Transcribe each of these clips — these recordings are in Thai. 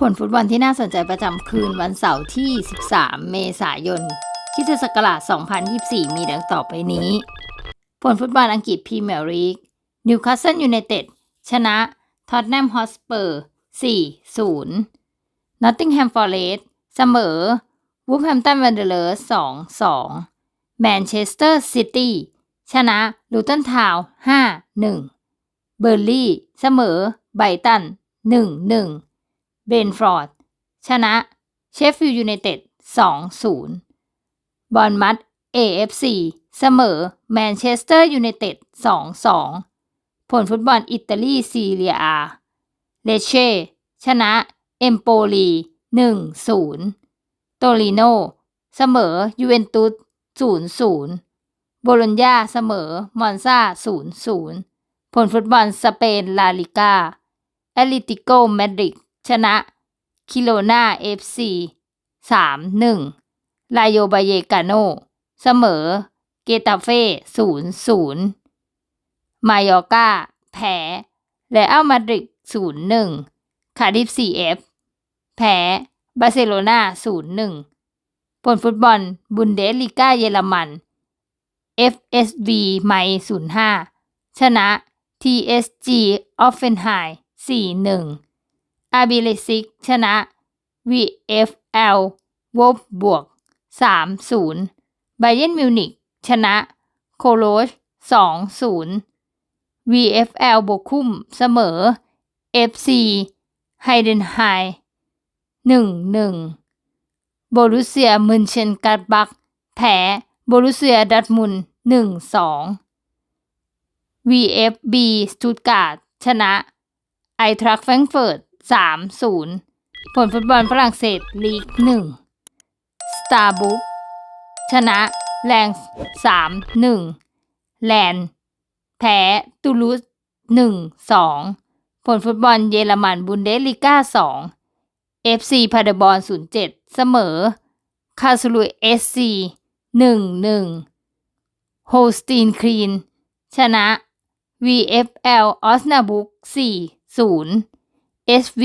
ผลฟุตบอลที่น่าสนใจประจำคืนวันเสาร์ที่ 13 เมษายนคิสตศักราช2024 มีดังต่อไปนี้ ผลฟุตบอลอังกฤษพรีเมียร์ลีกนิวคาสเซิลยูไนเต็ดชนะท็อตแนมฮอสเปอร์4-0นอตติงแฮมฟอร์เรสเสมอวูฟแฮมตันวันเดอร์เลอร์2-2แมนเชสเตอร์ซิตี้ชนะลูตันทาวน์5-1เบอร์ลี่เสมอไบตัน1-1 เบนฟอร์ดชนะเชฟฟิลด์ยูไนเต็ด2-0 บอลมัด AFC เสมอแมนเชสเตอร์ยูไนเต็ด2-2 ผลฟุตบอลอิตาลีซีเรียอาเลเช่ชนะเอมโปลี1-0 โตลิโนเสมอยูเวนตุส0-0 โบโลญญาเสมอมอนซา0-0 ผลฟุตบอลสเปนลาลิกาแอตเลติโกมาดริด ชนะคิโลนาเอฟซีสามหนึ่งลาโยบาเยกาโน เสมอ เกตาเฟ่ศูนย์ศูนย์มายอกาแพ้และอัลมาดริดศูนย์หนึ่งคาดิฟซีเอฟแพ้บาร์เซโลนาศูนย์หนึ่งผลฟุตบอลบุนเดสลิก้าเยอรมัน FSV ไมศูนห้าชนะ TSG ออฟเฟนไฮสี่หนึ่ง อาบีเลซิกชนะ VFL วบบวก 3-0 ไบเยนมิวนิกชนะ โคโลช2-0 VFL บวกคุ้มเสมอ FC ไฮเดนไฮ1-1 โบรุเซียมุนเชนการ์บัก แพ้โบรุเซียดัตมุน1-2 VFB สตุตการ์ดชนะไอทรักแฟรงเฟิร์ต 3-0ผลฟุตบอลฝรั่งเศสลีก1สตาร์บุกชนะแลง3-1แลนแพ้ตูลูส1-2ผลฟุตบอลเยอรมันบุนเดสลิก้า2 FC พาเดบอล07เสมอคาสลุยเอสซี1-1โฮสตีนครีนชนะ VFL ออสนาบุก4 SV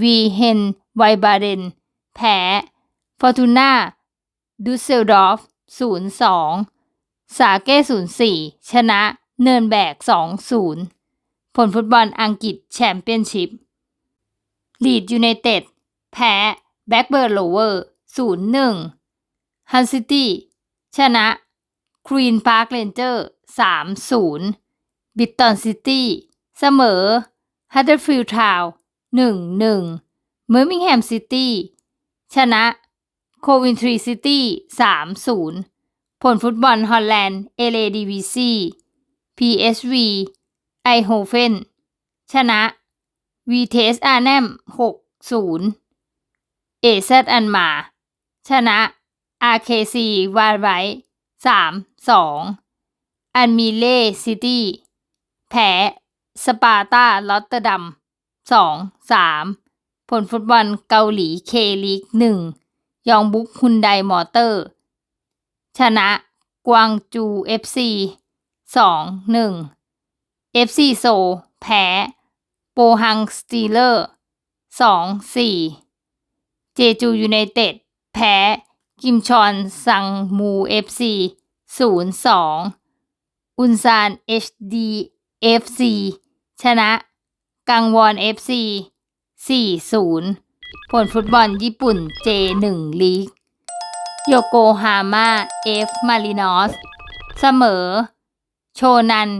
V เฮนไวบาเดนแพ้ฟอร์ตูน่าดูเซลดอฟ0-2 สาเก้04 ชนะเนินแบก 2-0 ผลฟุตบอลอังกฤษแชมเปี้ยนชิพลีดยูไนเต็ดแพ้แบ็กเบิร์ดโลเวอร์0-1 ฮันซิตี้ชนะควีนพาร์คเรนเจอร์3-0 บิตตันซิตี้เสมอฮัตเตอร์ฟิลด์ทาวนึ่ งหนึ่งเมอร์มิงแฮมซิตี้ชนะโควินทรีซิตี้สามศูนย์ผลฟุตบอลฮอลแลนด์เอเลดีวีซีพีเอสวีไอโฮเฟนชนะวีเทสอาร์แนมหกศูนย์เอเซอันมา ชนะอาร์เคซีวาร์ไวสามสองอันมิเล่ซิตี้ แพ้ สปาร์ตาลอตเตอร์ดัม สองสามผลฟุตบอลเกาหลีเคลีกหนึ่งยองบุกฮุนไดมอเตอร์ ชนะกวางจูเอฟซีสองหนึ่งเอฟซีโซ แพ้โปฮังสตีเลอร์สองสี่เจจูยูไนเต็ด แพ้ กิมชอนซังมูเอฟซีศูนย์สองอุนซานเอชดีเอฟซีชนะ กังวอน FC 4-0 ผลฟุตบอลญี่ปุ่น J1 ลีก โยโกฮาม่า F มารินอส เสมอ โชนัน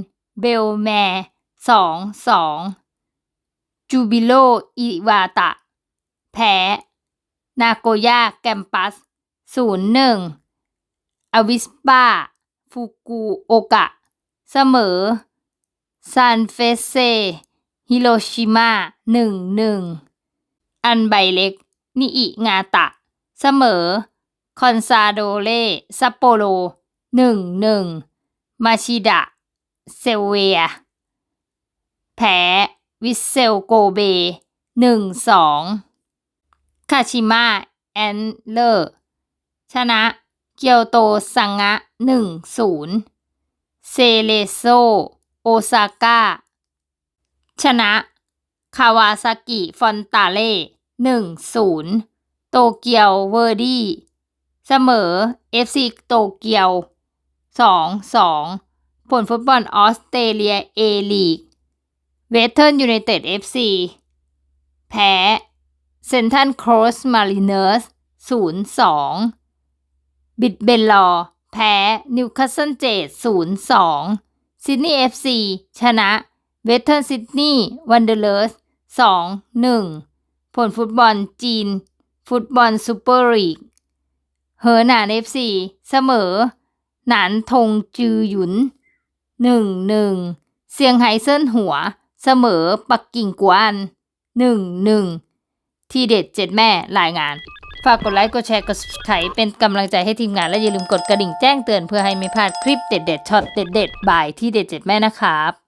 เบลแมร์2-2 จูบิโล อิวาตะ แพ้ นาโกย่า แกมปัส 0-1 อวิสปาฟุกุโอกะ เสมอซานเฟเซ ฮิโรชิมาหนึ่งหนึ่งอันใบเล็ก นิอิงาตะ เสมอ คอนซาโดเล่ซัปโปโรหนึ่งหนึ่งมาชิดะ เซเวีย แพ้วิเซลโกเบหนึ่งสองคาชิมะแอนเลอร์ชนะ เกียวโตซังะหนึ่งศูนย์เซเลโซ โอซาก้า ชนะ คาวาซากิ ฟอนตาเล่1-0โตเกียวเวอร์ดี้ เสมอ FC โตเกียว2-2ผลฟุตบอลออสเตรเลีย A ลีกเวสเทิร์นยูไนเต็ด FC แพ้เซนทันครอสมาริเนอร์ส0-2บิดเบนลอ แพ้นิวคาสเซิลเจด0-2ซิดนีย์ FC ชนะ เวสเทิร์นซิดนีย์วันเดอร์เลส2-1ผลฟุตบอลจีน ฟุตบอลซูเปอร์ลีกเหอหนาน FC เสมอ หนานทงจือหยุน1-1เซียงไฮ้เซินหัว เสมอปักกิ่งกวาน1-1ที่เด็ดเจ็ดแม่รายงาน ฝากกดไลค์กดแชร์กด subscribe เป็นกำลังใจให้ทีมงานและอย่าลืมกดกระดิ่งแจ้งเตือนเพื่อให้ไม่พลาดคลิปเด็ดๆช็อตเด็ดๆบ่ายที่เด็ดเจ็ดแม่นะครับ